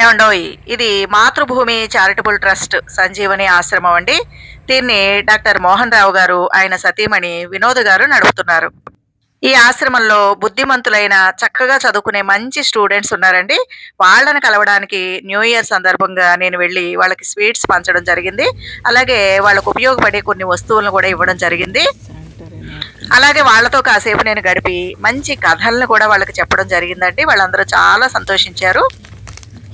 ఏమండోయ్ ఇది మాతృభూమి చారిటబుల్ ట్రస్ట్ సంజీవని ఆశ్రమం అండి. దీన్ని డాక్టర్ మోహన్ రావు గారు ఆయన సతీమణి వినోద్ గారు నడుపుతున్నారు. ఈ ఆశ్రమంలో బుద్ధిమంతులైన చక్కగా చదువుకునే మంచి స్టూడెంట్స్ ఉన్నారండి. వాళ్ళని కలవడానికి న్యూ ఇయర్ సందర్భంగా నేను వెళ్ళి వాళ్ళకి స్వీట్స్ పంచడం జరిగింది. అలాగే వాళ్ళకు ఉపయోగపడే కొన్ని వస్తువులను కూడా ఇవ్వడం జరిగింది. అలాగే వాళ్ళతో కాసేపు నేను గడిపి మంచి కథలను కూడా వాళ్ళకి చెప్పడం జరిగిందండి. వాళ్ళందరూ చాలా సంతోషించారు.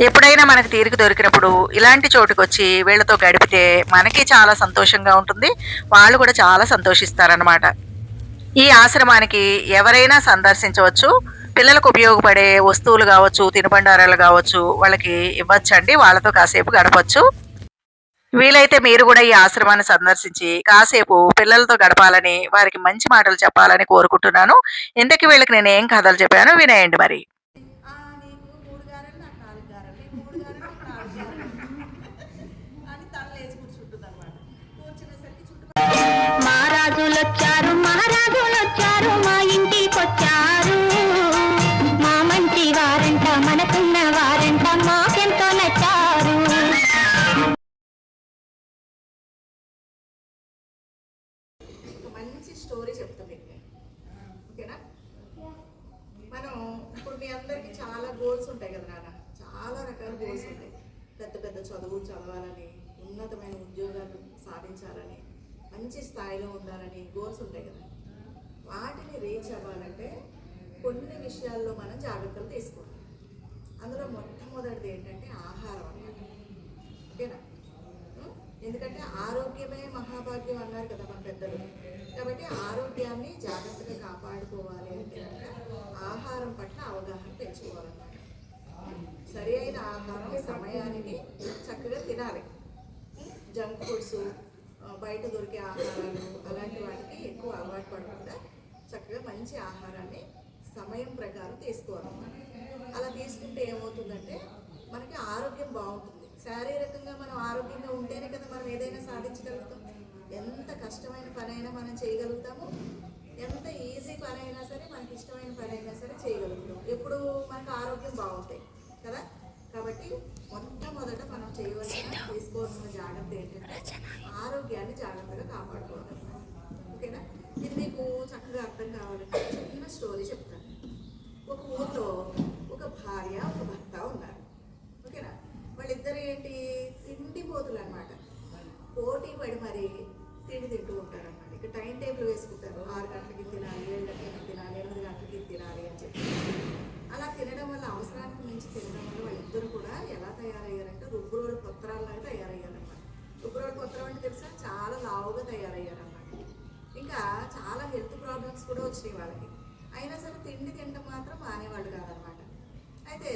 ఎప్పుడైనా మనకు తీరిక దొరికినప్పుడు ఇలాంటి చోటుకు వచ్చి వీళ్ళతో గడిపితే మనకి చాలా సంతోషంగా ఉంటుంది. వాళ్ళు కూడా చాలా సంతోషిస్తారనమాట ఈ ఆశ్రమానికి ఎవరైనా సందర్శించవచ్చు. పిల్లలకు ఉపయోగపడే వస్తువులు కావచ్చు తినుబండారాలు కావచ్చు వాళ్ళకి ఇవ్వచ్చండి. వాళ్ళతో కాసేపు గడపచ్చు. వీలైతే మీరు కూడా ఈ ఆశ్రమాన్ని సందర్శించి కాసేపు పిల్లలతో గడపాలని వారికి మంచి మాటలు చెప్పాలని కోరుకుంటున్నాను. ఇంతకీ వీళ్ళకి నేను ఏం కథలు చెప్పాను వినేయండి మరి. నీకు మూడు నాలుగు అని తల లేచి కూర్చుంటుంది అనమాట కూర్చునేసరికి చుట్టుపక్కల మహారాజులొచ్చారు మహారాజులొచ్చారు మా ఇంటికొచ్చారు. మా మంచి వారంట మనకున్న వారంట మాకెంతో నచ్చారు. మంచి స్టోరీ చెప్తా. ఓకేనా? మనం ఇప్పుడు మీ అందరికి చాలా గోల్స్ ఉంటాయి కదా నాన్న. చాలా రకాల గోల్స్ ఉంటాయి పెద్ద పెద్ద చదువులు చదవాలని ఉన్నతమైన ఉద్యోగాలు సాధించాలని మంచి స్థాయిలో ఉండాలని గోల్స్ ఉంటాయి కదా. వాటిని రీచ్ అవ్వాలంటే కొన్ని విషయాల్లో మనం జాగ్రత్తలు తీసుకోవాలి. అందులో మొట్టమొదటిది ఏంటంటే ఆహారం అన్నమాట. ఓకేనా? ఎందుకంటే ఆరోగ్యమే మహాభాగ్యం అన్నారు కదా మన పెద్దలు. కాబట్టి ఆరోగ్యాన్ని జాగ్రత్తగా కాపాడుకోవాలి అంటే ఆహారం పట్ల అవగాహన పెంచుకోవాలన్నమాట. సరి అయిన ఆహారం సమయానికి చక్కగా తినాలి. జంక్ ఫుడ్స్ బయట దొరికే ఆహారాలు అలాంటి వాటికి ఎక్కువ అలవాటు పడకుండా చక్కగా మంచి ఆహారాన్ని సమయం ప్రకారం తీసుకోవాలన్నమాట అలా తీసుకుంటే ఏమవుతుందంటే మనకి ఆరోగ్యం బాగుంటుంది. శారీరకంగా మనం ఆరోగ్యంగా ఉంటేనే కదా మనం ఏదైనా సాధించగలుగుతాం. ఎంత కష్టమైన పని అయినా మనం చేయగలుగుతాము. ఎంత ఈజీ పని అయినా సరే మనకి ఇష్టమైన పని అయినా సరే చేయగలుగుతాం. ఎప్పుడు మనకు ఆరోగ్యం బాగుంటాయి. కదా? కాబట్టి మొట్టమొదట మనం చేయవలసిన తీసుకోవాల్సిన జాగ్రత్త ఏంటంటే ఆరోగ్యాన్ని జాగ్రత్తగా కాపాడుకోవాలి ఓకేనా? ఇది మీకు చక్కగా అర్థం కావాలంటే చిన్న స్టోరీ చెప్తాను. ఒక ఊర్లో ఒక భార్య ఒక భర్త ఉన్నారు. ఓకేనా? వాళ్ళిద్దరు ఏంటి? తిండి పోతులు అనమాట పోటీ పడి మరి తిండి తింటూ ఉంటారు అనమాట ఇక టైం టేబుల్ వేసుకుంటారు. ఆరు గంటలకి తినాలి ఏడు గంటలకి తినాలి ఎనిమిది గంటలకి తినాలి అని చెప్పి అలా తినడం వల్ల అవసరానికి మించి తినడం వల్ల వాళ్ళిద్దరు కూడా ఎలా తయారయ్యారంటే రుబ్బురోలు పొత్తరాల్లాగా తయారయ్యారన్నమాట రుబ్బురోలు పొత్తరం అంటే తెలుసా చాలా లావుగా తయారయ్యారన్నమాట ఇంకా చాలా హెల్త్ ప్రాబ్లమ్స్ కూడా వచ్చినాయి వాళ్ళకి అయినా సరే తిండి తినడం మాత్రం మానేవాళ్ళు కాదనమాట అయితే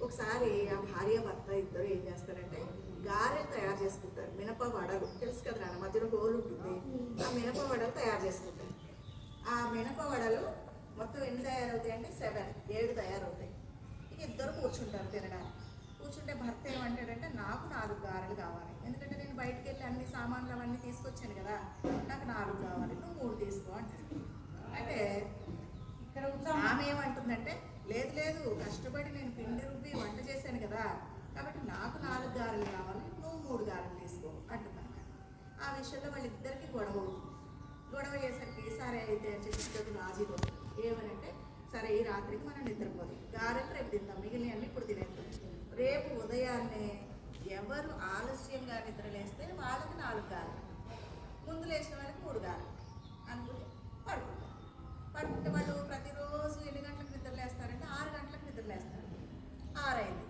ఒకసారి ఆ భార్య భర్త ఇద్దరు ఏం చేస్తారంటే గారెలు తయారు చేసుకుంటారు మినప వడలు తెలుసు కదా నాన్న మధ్యలో హోల్ ఉంటుంది ఆ మినప వడలు తయారు చేసుకుంటారు ఆ మినప వడలు మొత్తం ఎన్ని తయారవుతాయి అంటే సెవెన్ ఏడు తయారవుతాయి. ఇక ఇద్దరు కూర్చుంటారు తినడానికి. కూర్చుంటే భర్త ఏమంటాడంటే నాకు నాలుగు గారెలు కావాలి. ఎందుకంటే నేను బయటికి వెళ్ళి అన్ని సామాన్లు అవన్నీ తీసుకొచ్చాను కదా నాకు నాలుగు కావాలి నువ్వు మూడు తీసుకో అంటాడు. అంటే ఆమె ఏమంటుందంటే లేదు లేదు కష్టపడి నేను పిండి రుబ్బి వంట చేశాను కదా కాబట్టి నాకు నాలుగు గారెలు కావాలి నువ్వు మూడు గారెలు తీసుకో అంటున్నాను ఆ విషయంలో వాళ్ళిద్దరికి గొడవ అవుతుంది. గొడవ అయ్యేసరికి సరే అయితే అని చెప్పి రాజీ పోతుంది ఏమనంటే సరే ఈ రాత్రికి మనం నిద్రపోదు. గారెలు రేపు తిందాం. మిగిలినవన్నీ ఇప్పుడు తినేద్దాం. రేపు ఉదయాన్నే ఎవరు ఆలస్యంగా నిద్రలేస్తే వాళ్ళకి నాలుగు గాలి. ముందు లేచిన వాళ్ళకి మూడు గాలి. అనుకుని పడుకుంటారు. పడుకుంటే వాళ్ళు ప్రతిరోజు ఎన్ని గంటలకు నిద్రలేస్తారంటే ఆరు గంటలకు నిద్రలేస్తారు. ఆరైంది.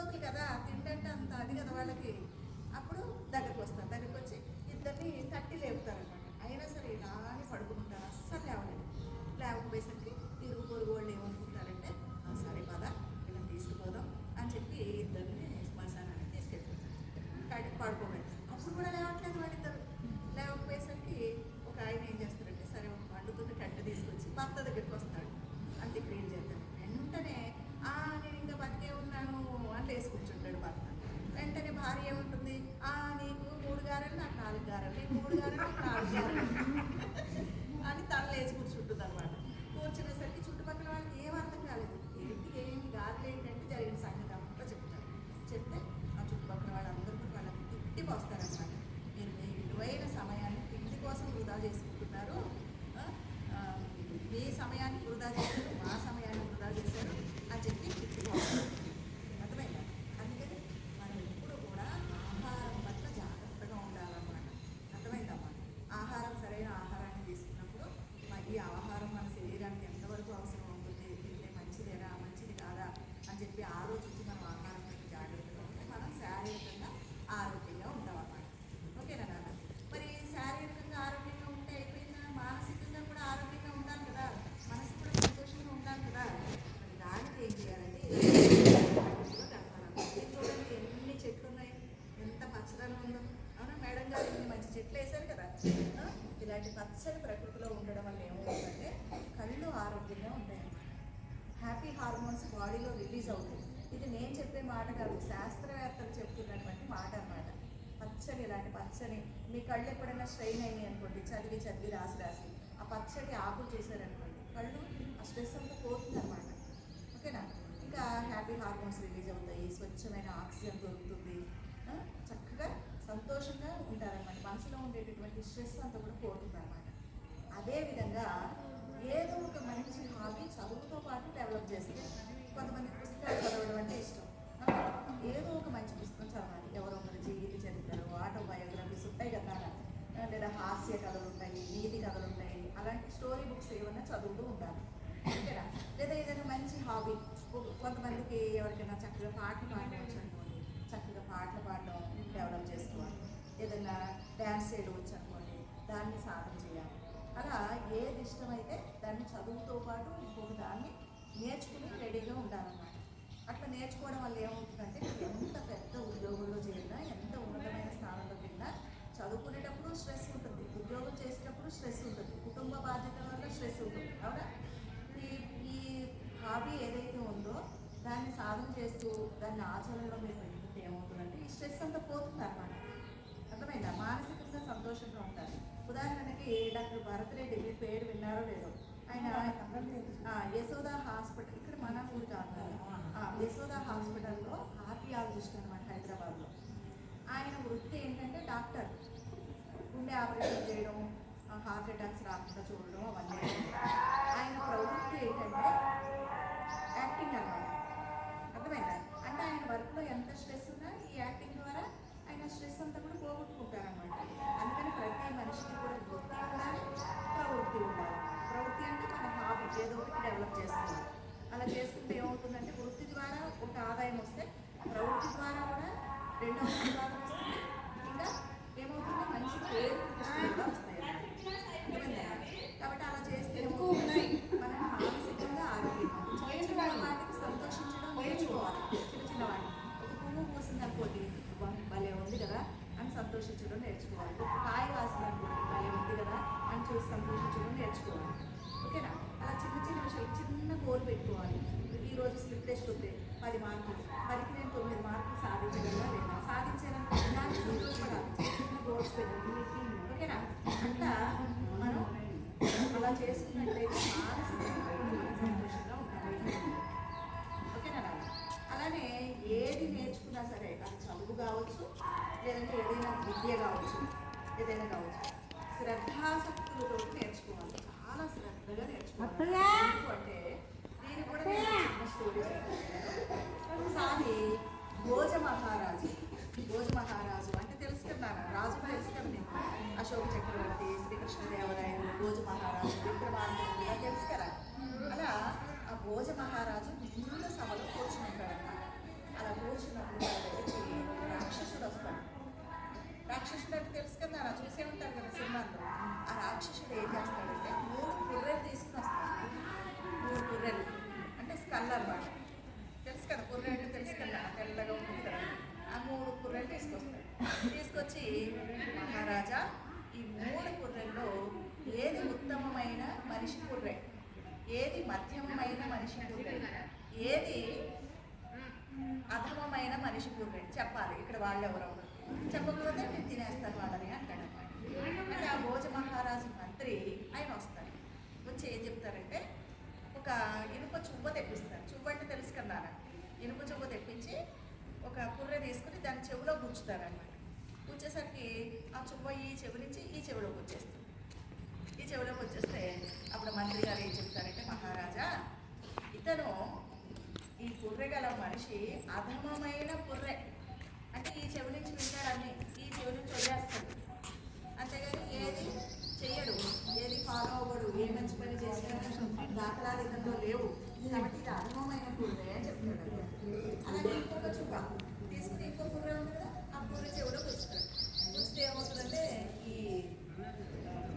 యువకులు కదా తిండంటే అంత అది కదా వాళ్ళకి. అప్పుడు దగ్గరికి వస్తారు. దగ్గరికి వచ్చి ఇద్దరిని తట్టి లేపుతారు అనమాట అయినా సరే ఇలా అని పడుకుంటారు. అస్సలు లేవలేదు. లేకపోయి పచ్చడి ఇలాంటి పచ్చడి? మీ కళ్ళు ఎప్పుడైనా స్ట్రెయిన్ అయినాయి అనుకోండి చదివి చదివి రాసి రాసి. ఆ పచ్చడి ఆకులు చేశారనుకోండి కళ్ళు ఆ స్ట్రెస్ అంతా పోతుంది అనమాట ఓకేనా? ఇంకా హ్యాపీ హార్మోన్స్ రిలీజ్ అవుతాయి స్వచ్ఛమైన ఆక్సిజన్ దొరుకుతుంది. చక్కగా సంతోషంగా ఉంటారనమాట మనసులో ఉండేటటువంటి స్ట్రెస్ అంతా కూడా పోతుంది అనమాట అదేవిధంగా ఏదో ఒక మంచి హాబీ చదువుతో పాటు డెవలప్ చేస్తారు. మంచి హాబీ. కొంతమందికి ఎవరికైనా చక్కగా పాటలు పాడవచ్చు అనుకోండి చక్కగా పాటలు పాడడం డెవలప్ చేసుకోవాలి. ఏదైనా డ్యాన్స్ చేయడం వచ్చు అనుకోండి దాన్ని సాధన చేయాలి. అలా ఏది ఇష్టమైతే దాన్ని చదువుతో పాటు ఇంకొక దాన్ని నేర్చుకుని రెడీగా ఉండాలన్నమాట. అట్లా నేర్చుకోవడం వల్ల ఏమవుతుందంటే ఎంత పెద్ద ఉద్యోగంలో చేరినా ఎంత ఉన్నతమైన స్థానంలో వెళ్ళినా చదువుకునేటప్పుడు స్ట్రెస్ ఉంటుంది. ఉద్యోగం చేసేటప్పుడు స్ట్రెస్ ఉంటుంది. కుటుంబ బాధ్యత ఆచరణ మీరు పెట్టుకుంటే ఏమవుతుందంటే ఈ స్ట్రెస్ అంతా పోతుంది అనమాట అర్థమైందా? మానసికంగా సంతోషంగా ఉంటారు. ఉదాహరణకి డాక్టర్ భరత్ రెడ్డి మీరు పేరు విన్నారో లేదో? ఆయన విద్య కావచ్చు ఏదైనా కావచ్చు శ్రద్ధాసక్తులతో నేర్చుకోవాలి. చాలా శ్రద్ధగా నేర్చుకోవాలి. అంటే నేను కూడా ఒకసారి భోజ మహారాజు భోజ మహారాజు అంటే తెలుసుకున్నాను రాజు తెలుసుకున్నాను అశోక చక్రవర్తి శ్రీకృష్ణదేవరాయలు భోజ మహారాజు విక్రమార్కుడు తెలుసుకరా. అలా ఆ భోజ మహారాజు నిన్న సభలో కూర్చుని ఉంటాడు అలా కూర్చున్నప్పుడు రాక్షసుడు అంటే తెలుసు కదా అలా చూసే ఉంటారు కదా సినిమాల్లో ఆ రాక్షసుడు ఏం చేస్తాడంటే మూడు కుర్రెలు తీసుకుని వస్తాడు. మూడు కుర్రెలు అంటే స్కల్ అనమాట తెలుసు కదా కుర్రె అంటే తెలుసు కదా తెల్లగా ఉంటుంది కదా. ఆ మూడు కుర్రెలు తీసుకొస్తాడు. తీసుకొచ్చి మహారాజా ఈ మూడు కుర్రెల్లో ఏది ఉత్తమమైన మనిషి కుర్రె ఏది మధ్యమమైన మనిషి కుర్రె ఏది అధమమైన మనిషి కుర్రె చెప్పాలి. ఇక్కడ వాళ్ళు ఎవరెవరు చెప్పకపోతే నేను తినేస్తాను వాళ్ళని అంటాడు అన్నమాట ఆ భోజ మహారాజు మంత్రి ఆయన వస్తారు. వచ్చి ఏం చెప్తారంటే ఒక ఇనుప చువ్వ తెప్పిస్తారు. చువ్వ అంటే తెలుసు కదా ఇనుప చువ్వ తెప్పించి ఒక పుర్రె తీసుకుని దాని చెవిలో గుచ్చుతారు అనమాట గుచ్చేసరికి ఆ చువ్వ ఈ చెవి నుంచి ఈ చెవిలోకి వచ్చేస్తుంది. ఈ చెవిలోకి వచ్చేస్తే అప్పుడు మంత్రి గారు ఏం చెప్తారంటే మహారాజా ఇతను ఈ పుర్రె గల మనిషి అధమమైన పుర్రె. అంటే ఈ చెవి నుంచి వింటాడని ఈ చెవి నుంచి వదిలేస్తాడు. అంతేగాని ఏది చెయ్యడు ఏది ఫాలో అవ్వడు ఏ మంచి పని చేసినా దాఖలాలు లేవు. కాబట్టి ఇది అధమమైన పుర్రె అని చెప్తాడు అలాగే ఇంకొక చుక్క తీసుకుని ఇంకో పుర్రె ఉంది కదా ఆ కూర చెవిలోకి వస్తాడు. వస్తే ఏమవుతుందంటే ఈ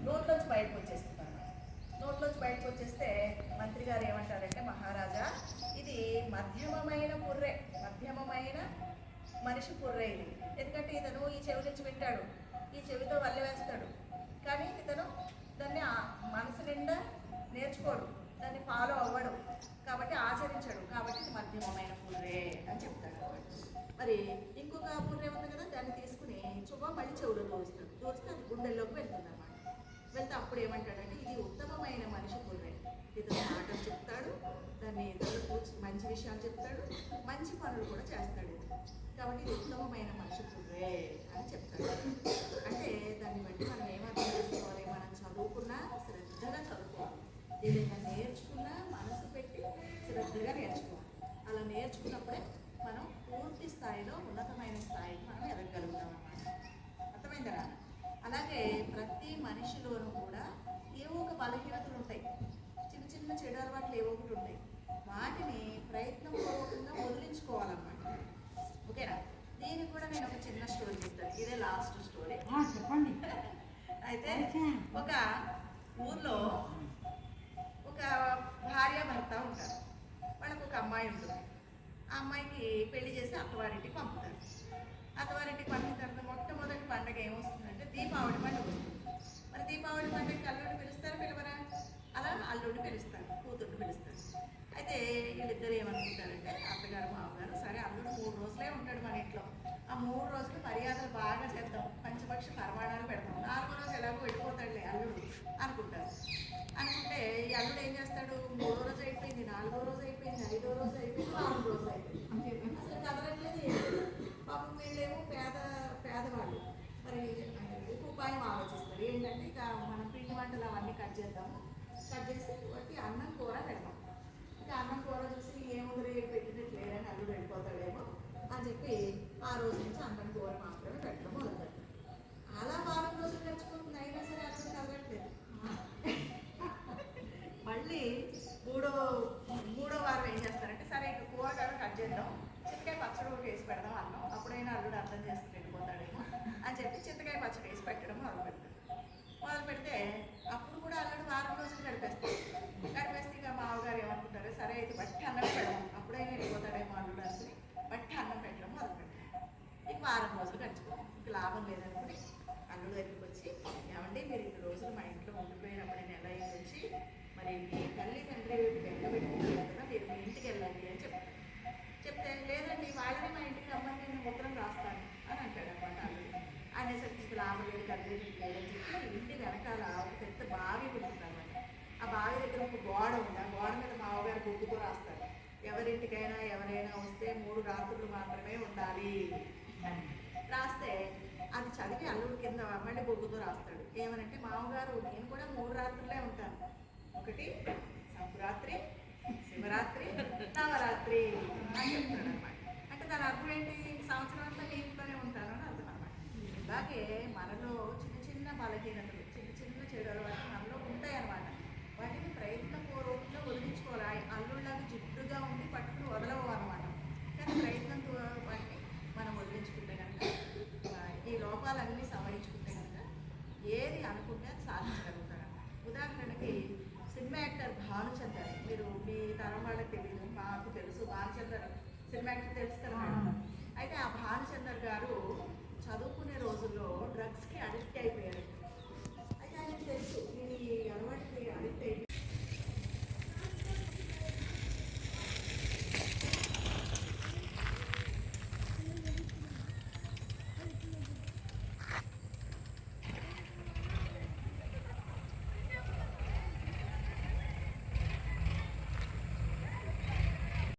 నోట్లోంచి బయటకు వచ్చేస్తుంది నోట్లోంచి బయటకు వచ్చేస్తే మంత్రి గారు ఏమంటారంటే మహారాజా ఇది మధ్యమమైన పుర్రె మధ్యమమైన మనిషి పుర్రె ఎందుకంటే ఇతను ఈ చెవి నుంచి వింటాడు. ఈ చెవితో వల్లె వేస్తాడు. కానీ ఇతను దాన్ని మనసు నిండా నేర్చుకోడు. దాన్ని ఫాలో అవ్వడు. కాబట్టి ఆచరించడు. కాబట్టి ఇది మధ్యమమైన పుర్రే అని చెప్తాడు మరి ఇంకొక పుర్రే ఉంది కదా దాన్ని తీసుకుని చువ్వా మళ్ళీ చెవులో దూరుస్తాడు దూరిస్తే అది గుండెల్లోకి వెళ్తుంది అన్నమాట. వెళ్తే అప్పుడు ఏమంటాడంటే ఇది ఉత్తమమైన మనిషి పుర్రే ఇతను మాటలు చెప్తాడు దాన్ని ఇతరులకు మంచి విషయాలు చెప్తాడు మంచి పనులు కూడా చేస్తాడు. కాబట్టి ఇది ఉత్తమమైన మనిషి అని చెప్తాడు అంటే దాన్ని బట్టి మనం ఏమర్థం చేసుకోవాలి? మనం చదువుకున్నా శ్రద్ధగా చదువుకోవాలి. ఏదైనా నేర్చుకున్నా మనసు పెట్టి శ్రద్ధగా నేర్చుకోవాలి. అలా నేర్చుకున్నప్పుడే మనం పూర్తి స్థాయిలో ఉన్నతమైన స్థాయికి మనం ఎదగలుగుతాం అన్నమాట అర్థమైందా అలాగే ప్రతి మనిషిలోనూ కూడా ఏవో ఒక బలహీనతలు ఉంటాయి చిన్న చిన్న చెడు అలవాట్లు ఏవో ఒకటి ఉంటాయి వాటిని ప్రయత్నపూర్వకంగా వదిలించుకోవాలన్నమాట ఓకేనా దీనికి కూడా నేను ఒక చిన్న స్టోరీ చెప్తాను ఇదే లాస్ట్ స్టోరీ చెప్పండి అయితే ఒక ఊర్లో ఒక భార్య భర్త ఉంటారు వాళ్ళకు ఒక అమ్మాయి ఉంటుంది ఆ అమ్మాయికి పెళ్ళి చేసి అత్తవారింటికి పంపుతారు అత్తవారింటికి పంపిన తర్వాత మొట్టమొదటి పండగ ఏమొస్తుందంటే దీపావళి పండుగ. మరి దీపావళి పండుగకి అల్లుడిని పిలుస్తారు పిలవరా? అలా అల్లుడిని పిలుస్తారు కూతుర్ని పిలుస్తారు. అయితే వీళ్ళిద్దరు ఏమనుకుంటారంటే అత్తగారు మామగారు సరే అల్లుడు మూడు రోజులే ఉంటాడు మన ఇంట్లో. ఆ మూడు రోజులు మర్యాదలు బాగా చేద్దాం. పంచపక్ష పరమాణాలు పెడతాం. నాలుగో రోజు ఎలాగో వెళ్ళిపోతాడులే అల్లుడు అనుకుంటారు. అనుకుంటే ఈ అల్లుడు ఏం చేస్తాడు? మూడో రోజు అయిపోయింది నాలుగో రోజు అయిపోయింది ఐదో రోజు అయిపోయింది నాలుగు రోజులు అయిపోయింది. అసలు కదలట్లేదు పాపం వీళ్ళేమో పేద పేదవాళ్ళు మరి ఒక ఉపాయం ఆలోచిస్తారు. ఏంటంటే ఇక మనం పిండి వంటలు అవన్నీ కట్ చేద్దాము కట్ చేసి ఒకటి అన్నం కూర పెడతాం ఇంకా అన్నం కూర చూసి ఏముంది పెట్టినట్టు పెట్టినట్లేదని అల్లుడు వెళ్ళిపోతాడేమో అని చెప్పి ఆ రోజు నుంచి అన్నం కూర మాత్రమే పెట్టడం మొదలుపెట్టారు అలా వారం రోజులు గడిచిపోతుంది అయినా సరే అల్లుడు కదలట్లేదు మళ్ళీ మూడో మూడో వారం ఏం చేస్తారంటే సరే ఇక కూరగాయలు కట్ చేద్దాం చింతకాయ పచ్చడి ఒకటి వేసి పెడదాం అన్నం అప్పుడైనా అల్లుడు అర్థం చేసుకుని వెళ్ళిపోతాడేమో అని చెప్పి చింతకాయ పచ్చడి వేసి పెట్టడం మొదలు పెడతాడు మొదలు పెడితే అప్పుడు కూడా అల్లుడు వారం రోజులు గడిపేస్తాడు గడిపేస్తే ఇక మామగారు ఏమనుకుంటారు సరే అయితే బట్టి అన్నం పెడదాం అప్పుడైనా వెళ్ళిపోతాడేమో అల్లుడు అనుకుని బట్టి అన్నం పెట్టడం మొదలు పెడతాడు ఇక వారం రోజులు గడిచిపోతుంది ఇంక లాభం లేదనుకుని అల్లుడు దగ్గరికి వచ్చి ఏమండి మీరు ఇన్ని రోజులు మా ఇంట్లో ఉండిపోయినప్పుడు నేను ఎలా అయ్యి వచ్చి మరి మీ తల్లి తండ్రి బెంగ పెట్టుకుంటారు కదా మీరు మీ ఇంటికి వెళ్ళండి అని చెప్తారు చెప్తే లేదండి వాళ్ళని మా ఇంటికి రమ్మని నేను ఉత్తరం రాస్తాను అని అంటాడు అనమాట అల్లుడు అనేసరికి ఇంక లాభం లేదు కలిగేది లేదని చెప్పి ఇంటి వెనకాల ఒక పెద్ద బావి ఉంటుంది అనమాట ఆ బావి దగ్గర ఒక గోడ ఉంది ఆ గోడ మీద మామగారు బొగ్గుతో రాస్తారు ఎవరింటికైనా ఎవరైనా వస్తే మూడు రాత్రులు మాత్రమే ఉండాలి రాస్తే అది చదివి అల్లుడు కింద మళ్ళీ బొగ్గుతో రాస్తాడు. ఏమనంటే మామగారు నేను కూడా మూడు రాత్రులే ఉంటాను. ఒకటి సంక్రాంతి శివరాత్రి నవరాత్రి అని చెప్తాడు అనమాట అంటే దాని అర్థం ఏంటి? సంవత్సరం అంతా ఇంట్లోనే ఉంటాను అని అర్థం అనమాట అలాగే మనలో చిన్న చిన్న బలహీనతలు చిన్న చిన్న చెడు అలవాటు తెలుసు కదా అయితే ఆ భానుచందర్ గారు చదువు